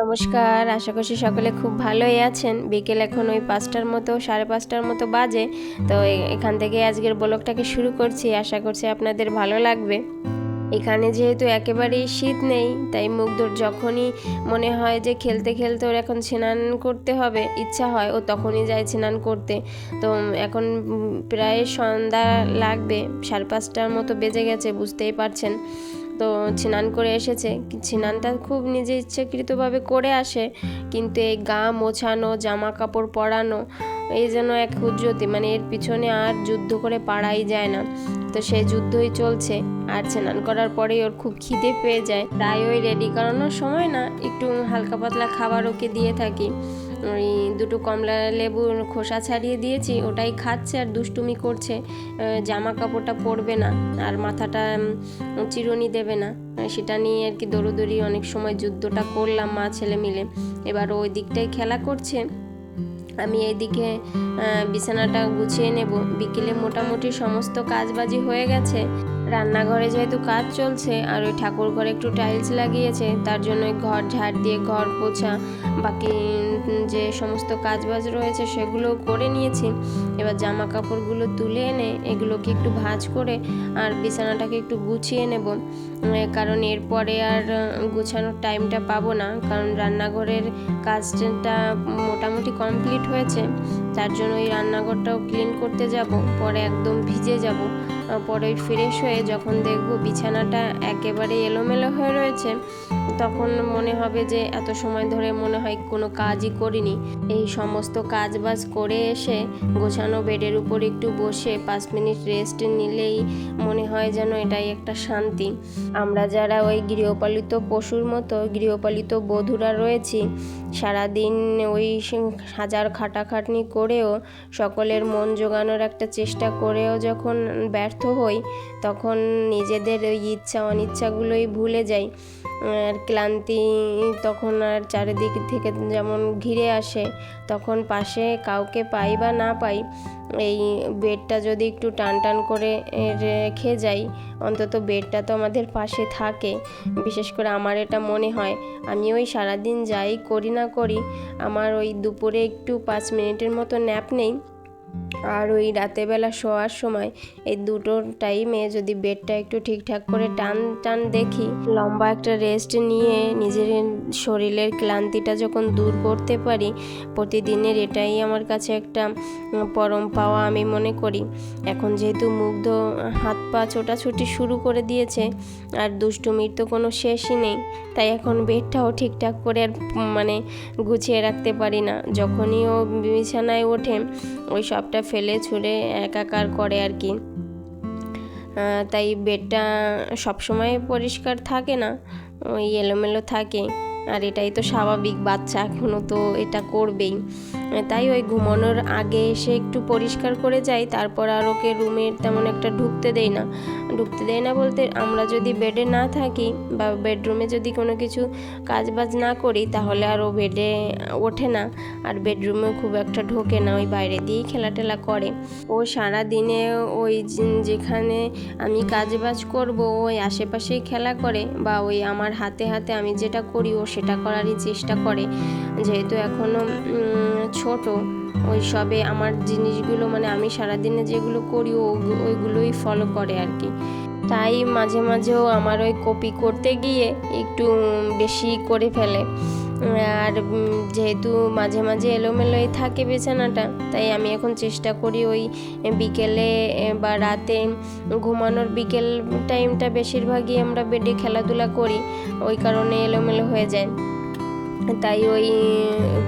নমস্কার, আশা করছি সকলে খুব ভালোই আছেন। বিকেল এখন ওই পাঁচটার মতো, সাড়ে পাঁচটার মতো বাজে। তো এখান থেকে আজকের ব্লগটাকে শুরু করছি। আশা করছি আপনাদের ভালো লাগবে। এখানে যেহেতু একেবারেই শীত নেই, তাই মুগ্ধর যখনই মনে হয় যে খেলতে খেলতে ওর এখন স্নান করতে হবে, ইচ্ছা হয়, ও তখনই যায় স্নান করতে। তো এখন প্রায় সন্ধ্যা লাগবে, সাড়ে পাঁচটার মতো বেজে গেছে, বুঝতেই পারছেন। তো স্নান করে এসেছে। স্নানটা খুব নিজে ইচ্ছাকৃতভাবে করে আসে, কিন্তু এই গা মোছানো জামা কাপড় পরানো, এই যেন এক হুজ্জতি মানে এর পিছনে আর যুদ্ধ করে পারাই যায় না। তো সেই যুদ্ধই চলছে, আর স্নান করার পরেই ওর খুব খিদে পেয়ে যায়। তাই ওই রেডি করানোর সময় না, একটু হালকা পাতলা খাবার ওকে দিয়ে থাকি। ওই দুটো কমলা লেবুর খোসা ছাড়িয়ে দিয়েছি, ওটাই খাচ্ছে আর দুষ্টুমি করছে। জামা কাপড়টা পরবে না আর মাথাটা চিরুনি দেবে না। সেটা নিয়ে আর কি দৌড়োদৌড়ি অনেক সময় যুদ্ধটা করলাম মা ছেলে মিলে। এবার ওই দিকটাই খেলা করছে। আমি এইদিকে বিছানাটা গুছিয়ে নেব। বিকেলে মোটামুটি সমস্ত কাজবাজি হয়ে গেছে। রান্নাঘরে যেহেতু কাজ চলছে আর ওই ঠাকুর ঘরে একটু টাইলস লাগিয়েছে, তার জন্য ঘর ঝাড় দিয়ে ঘর পোছা, বাকি যে সমস্ত কাজবাজ রয়েছে সেগুলো করে নিয়েছি। এবার জামা কাপড়গুলো তুলে এনে এগুলোকে একটু ভাঁজ করে আর বিছানাটাকে একটু গুছিয়ে নেব। কারণ এরপরে আর গুছানোর টাইমটা পাবো না, কারণ রান্নাঘরের কাজটা মোটামুটি কমপ্লিট হয়েছে, তার জন্য ওই রান্নাঘরটাও ক্লিন করতে যাব, পরে একদম ভিজে যাব। পরে ফ্রেশ হয়ে যখন দেখব বিছানাটা একেবারে এলোমেলো হয়ে রয়েছে, তখন মনে হবে যে এত সময় ধরে মনে হয় কোনো কাজই করিনি। এই সমস্ত কাজ বাজ করে এসে গোছানো বেডের উপর একটু বসে পাঁচ মিনিট রেস্ট নিলেই মনে হয় যেন এটাই একটা শান্তি। আমরা যারা ওই গৃহপালিত পশুর মতো, গৃহপালিত বধূরা রয়েছি, সারাদিন ওই হাজার খাটাখাটনি করেও সকলের মন জোগানোর একটা চেষ্টা করেও যখন ব্যর্থ হই, তখন নিজেদের ওই ইচ্ছা অনিচ্ছাগুলোই ভুলে যাই। আর ক্লান্তি তখন আর চারিদিক থেকে যেমন ঘিরে আসে, তখন পাশে কাউকে পাই বা না পাই, এই বেডটা যদি একটু টান টান করে রেখে যাই, অন্তত বেডটা তো আমাদের পাশে থাকে। বিশেষ করে আমার এটা মনে হয়, আমি ওই সারাদিন যাই করি না করি, আমার ওই দুপুরে একটু পাঁচ মিনিটের মতো ন্যাপ নেই আর ওই রাতেরবেলা শোয়ার সময় এই দুটো টাইমে যদি বেডটা একটু ঠিকঠাক করে টান টান দেখি, লম্বা একটা রেস্ট নিয়ে নিজের শরীরের ক্লান্তিটা যখন দূর করতে পারি, প্রতিদিনের এটাই আমার কাছে একটা পরম পাওয়া আমি মনে করি। এখন যেহেতু মুগ্ধ, হাত পা ছোটাছুটি শুরু করে দিয়েছে, আর দুষ্টুমির তো কোনো শেষই নেই, তাই এখন বেডটাও ঠিকঠাক করে আর মানে গুছিয়ে রাখতে পারি না। যখনই ও বিছানায় ওঠে, ওই সবটা ফেলে ছুঁড়ে একাকার করে আর কি। তাই বেডটা সবসময় পরিষ্কার থাকে না, ওই এলোমেলো থাকে। আর এটাই তো স্বাভাবিক, বাচ্চা এখনও তো এটা করবেই। তাই ওই ঘুমানোর আগে এসে একটু পরিষ্কার করে যাই, তারপর আর ওকে রুমের তেমন একটা ঢুকতে দেয় না। ঢুকতে দেয় না বলতে আমরা যদি বেডে না থাকি বা বেডরুমে যদি কোনো কিছু কাজ বাজ না করি তাহলে আর ও বেডে ওঠে না। আর বেডরুমে খুব একটা ঢোকে না, ওই বাইরে দিয়েই খেলা টেলা করে। ও সারা দিনে ওই যেখানে আমি কাজ বাজ করব, ওই আশেপাশেই খেলা করে বা ওই আমার হাতে হাতে আমি যেটা করি ও সেটা করারই চেষ্টা করে। যেহেতু এখনও ছোট ওই সবে আমার জিনিসগুলো মানে আমি সারাদিনে যেগুলো করি ওইগুলোই ফলো করে আর কি। তাই মাঝে মাঝেও আমার ওই কপি করতে গিয়ে একটু বেশি করে ফেলে। আর যেহেতু মাঝে মাঝে এলোমেলোই থাকে বিছানাটা, তাই আমি এখন চেষ্টা করি ওই বিকেলে বা রাতে ঘুমানোর বিকেল টাইমটা বেশিরভাগই আমরা বেডে খেলাধুলা করি, ওই কারণে এলোমেলো হয়ে যায়। তাই ওই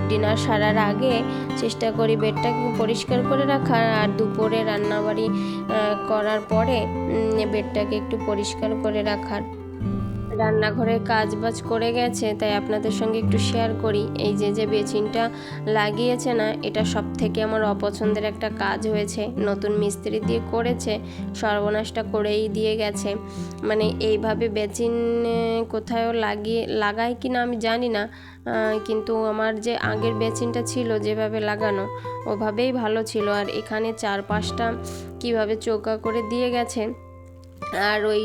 ডিনার সারার আগে চেষ্টা করি বেডটা পরিষ্কার করে রাখার, আর দুপুরে রান্নাবাড়ি করার পরে বেডটাকে একটু পরিষ্কার করে রাখার। রান্নাঘরের কাজ বাজ করে গেছে, তাই আপনাদের সঙ্গে একটু শেয়ার করি। এই যে যে বেচিনটা লাগিয়েছে না, এটা সব থেকে আমার অপছন্দের একটা কাজ হয়েছে। নতুন মিস্ত্রি দিয়ে করেছে, সর্বনাশটা করেই দিয়ে গেছে। মানে এইভাবে বেচিন কোথাও লাগিয়ে, লাগায় কি না আমি জানি না কিন্তু আমার যে আগের বেচিনটা ছিল যেভাবে লাগানো, ওভাবেই ভালো ছিল। আর এখানে চার পাঁচটা কীভাবে চৌকা করে দিয়ে গেছে আর ওই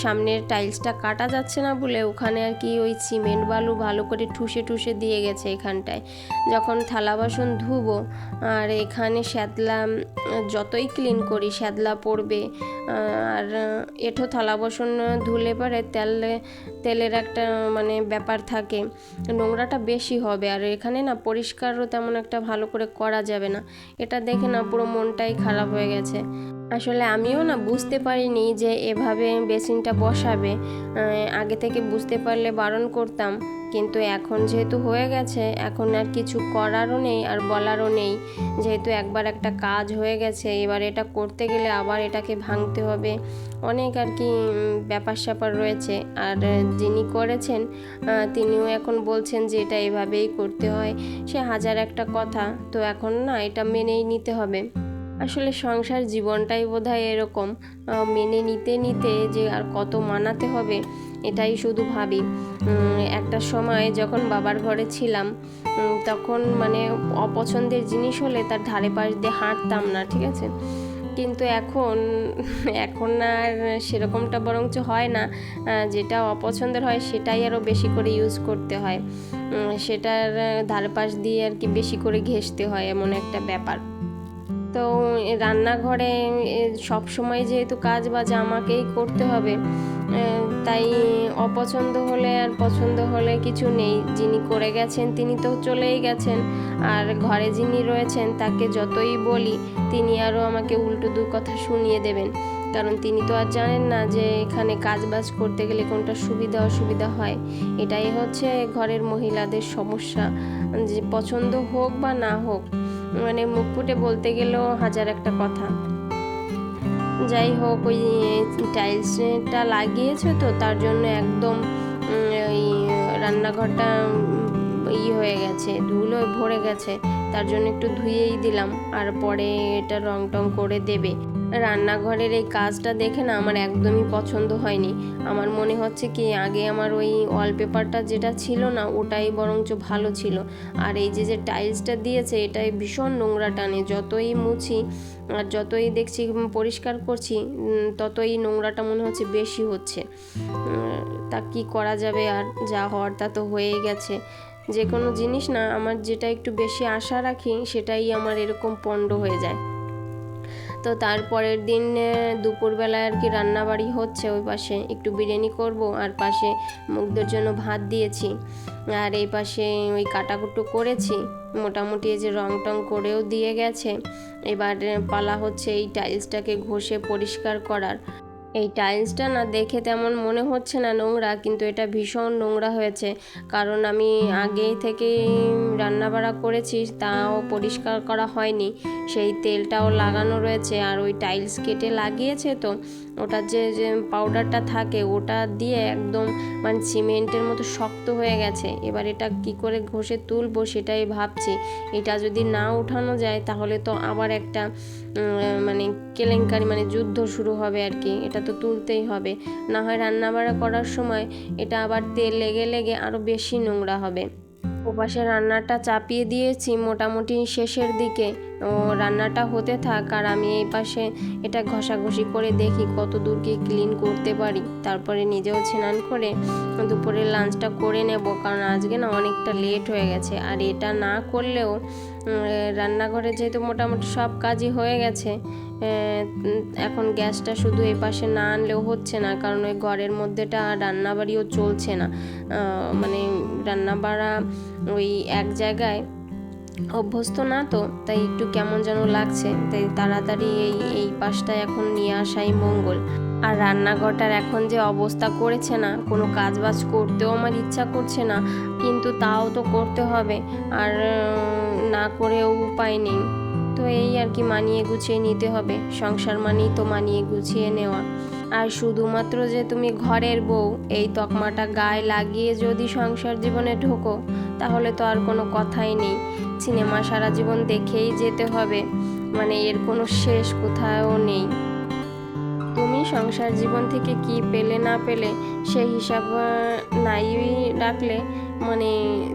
সামনের টাইলসটা কাটা যাচ্ছে না বলে ওখানে আর কি ওই সিমেন্ট বালু ভালো করে ঠুসে ঠুসে দিয়ে গেছে এখানটায়। যখন থালা বাসন ধুবো, আর এখানে শ্যাতলা যতই ক্লিন করি শ্যাতলা পড়বে আর এঁঠো থালা বাসন ধুলে পরে তেল, তেলের একটা মানে ব্যাপার থাকে, নোংরাটা বেশি হবে। আর এখানে না পরিষ্কারও তেমন একটা ভালো করে করা যাবে না। এটা দেখে না পুরো মনটাই খারাপ হয়ে গেছে। আসলে আমিও না বুঝতে পারিনি যে এভাবে বেসিনটা বসাবে। আগে থেকে বুঝতে পারলে বারণ করতাম। কিন্তু এখন যেহেতু হয়ে গেছে, এখন আর কিছু করারও নেই আর বলারও নেই। যেহেতু একবার একটা কাজ হয়ে গেছে, এবার এটা করতে গেলে আবার এটাকে ভাঙতে হবে। অনেক আর কি ব্যাপার স্যাপার রয়েছে। আর যিনি করেছেন তিনিও এখন বলছেন যে এটা এভাবেই করতে হয়। সে হাজার একটা কথা। তো এখন না, এটা মেনেই নিতে হবে। আসলে সংসার জীবনটাই বোধহয় এরকম মেনে নিতে নিতে যে আর কত মানাতে হবে, এটাই শুধু ভাবি। একটা সময় যখন বাবার ঘরে ছিলাম তখন মানে অপছন্দের জিনিস হলে তার ধারে পাশ দিয়ে হাঁটতাম না, ঠিক আছে? কিন্তু এখন এখন আর সেরকমটা বরঞ্চ হয় না যেটা অপছন্দের হয় সেটাই আরও বেশি করে ইউজ করতে হয়। সেটার ধারে পাশ দিয়ে আর কি বেশি করে ঘেঁষতে হয়, এমন একটা ব্যাপার। তো রান্নাঘরে সব সময় যেহেতু কাজ বাজ আমাকেই করতে হবে। তাই অপছন্দ হলে আর পছন্দ হলে কিছু নেই। যিনি করে গেছেন তিনি তো চলেই গেছেন। আর ঘরে যিনি রয়েছেন তাকে যতই বলি, তিনি আরও আমাকে উল্টো দু কথা শুনিয়ে দেবেন। কারণ তিনি তো আর জানেন না যে এখানে কাজ বাজ করতে গেলে কোনটা সুবিধা, অসুবিধা হয়। এটাই হচ্ছে ঘরের মহিলাদের সমস্যা। যে পছন্দ হোক বা না হোক মানে মুখ ফুটে বলতে গেলেও হাজার একটা কথা। যাই হোক, ওই টাইলসটা লাগিয়েছে তো, তার জন্য একদম ওই, রান্নাঘরটা ই হয়ে গেছে, ধুলো ভরে গেছে। তার জন্য একটু ধুয়েই দিলাম, আর পরে এটা রং টং করে দেবে। রান্নাঘরের এই কাজটা দেখে না আমার একদমই পছন্দ হয়নি। আমার মনে হচ্ছে কি, আগে আমার ওই ওয়ালপেপারটা যেটা ছিল না, ওটাই বরঞ্চ ভালো ছিল। আর এই যে যে টাইলসটা দিয়েছে, এটাই ভীষণ নোংরা টানে। যতই মুছি আর যতই দেখছি পরিষ্কার করছি ততই নোংরাটা মনে হচ্ছে বেশি হচ্ছে। তা কি করা যাবে? আর যা হওয়ার তা তো হয়েই গেছে। যে কোনো জিনিস না, আমার যেটা একটু বেশি আশা রাখি, সেটাই আমার এরকম পণ্ড হয়ে যায়। তো তারপরের দিন দুপুরবেলায় আর কি রান্নাবাড়ি হচ্ছে। ওই পাশে একটু বিরিয়ানি করব আর পাশে মুগদের জন্য ভাত দিয়েছি। আর এই পাশে ওই কাটাকুটো করেছি। মোটামুটি এই যে রং টং করেও দিয়ে গেছে। এবার পালা হচ্ছে এই টাইলসটাকে ঘষে পরিষ্কার করার। এই টাইলসটা না দেখে তেমন মনে হচ্ছে না নোংরা, কিন্তু এটা ভীষণ নোংরা হয়েছে। কারণ আমি আগেই থেকে রান্নাবাড়া করেছি, তাও পরিষ্কার করা হয়নি। সেই তেলটাও লাগানো রয়েছে, আর ওই টাইলস কেটে লাগিয়েছে তো। ওটার যে যে পাউডারটা থাকে, ওটা দিয়ে একদম মানে সিমেন্টের মতো শক্ত হয়ে গেছে। এবার এটা কি করে ঘষে তুলবো সেটাই ভাবছি। এটা যদি না উঠানো যায়, তাহলে তো আবার একটা মানে কেলেঙ্কারি মানে যুদ্ধ শুরু হবে আর কি। এটা তো তুলতেই হবে। না হয় রান্নাবাড়া করার সময় এটা আবার তেল লেগে লেগে আরও বেশি নোংরা হবে। ওপাশে রান্নাটা চাপিয়ে দিয়েছি মোটামুটি শেষের দিকে। ও রান্নাটা হতে থাক আর আমি এই পাশে এটা ঘষাঘষি করে দেখি কত দূর কি ক্লিন করতে পারি। তারপরে নিজেও স্নান করে দুপুরের লাঞ্চটা করে নেব কারণ আজকে না অনেকটা লেট হয়ে গেছে। আর এটা না করলেও রান্নাঘরে যেহেতু মোটামুটি সব কাজই হয়ে গেছে এখন গ্যাসটা শুধু এই পাশে না আনলেও হচ্ছে না কারণ ওই ঘরের মধ্যেটা রান্নাবাড়িও চলছে না। মানে রান্নাবাড়া ওই এক জায়গায় অভ্যস্ত না তো, তাই একটু কেমন যেন লাগছে। তাই তাড়াতাড়ি এই এই পাশটা এখন নিয়ে আসাই মঙ্গল। আর রান্নাঘরটার এখন যে অবস্থা করেছে না, কোনো কাজ বাজ করতেও আমার ইচ্ছা করছে না, কিন্তু তাও তো করতে হবে। আর না করেও উপায় নেই। তো এই আর কি মানিয়ে গুছিয়ে নিতে হবে। সংসার মানেই তো মানিয়ে গুছিয়ে নেওয়া। আর শুধুমাত্র যে তুমি ঘরের বউ, এই তকমাটা গায়ে লাগিয়ে যদি সংসার জীবনে ঢোকো, তাহলে তো আর কোনো কথাই নেই। সিনেমা সারা জীবন দেখেই যেতে হবে। মানে এর কোনো শেষ কোথাও নেই। তুমি সংসার জীবন থেকে কি পেলে না পেলে, সেই হিসাব নাই রাখলে মানে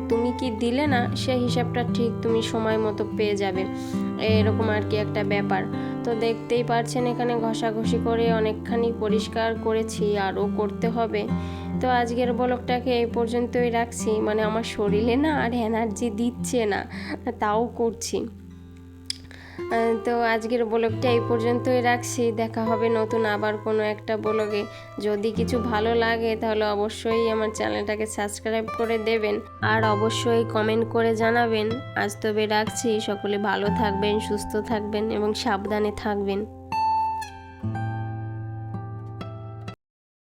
তুমি কি দিলে না, সেই হিসাবটা ঠিক তুমি সময় মতো পেয়ে যাবে। এরকম আর কি একটা ব্যাপার। তো দেখতেই পারছেন এখানে ঘষাঘষি করে অনেকখানি পরিষ্কার করেছি, আরও করতে হবে। তো আজকের ব্লগটাকে এই পর্যন্তই রাখছি। মানে আমার শরীরে না আর এনার্জি দিচ্ছে না, তাও করছি। তো আজকের ব্লগটা এই পর্যন্তই রাখছি। দেখা হবে নতুন আবার কোনো একটা ব্লগে। যদি কিছু ভালো লাগে তাহলে অবশ্যই আমার চ্যানেলটাকে সাবস্ক্রাইব করে দেবেন। আর অবশ্যই কমেন্ট করে জানাবেন। আজ তবে রাখছি। সকলে ভালো থাকবেন, সুস্থ থাকবেন এবং সাবধানে থাকবেন।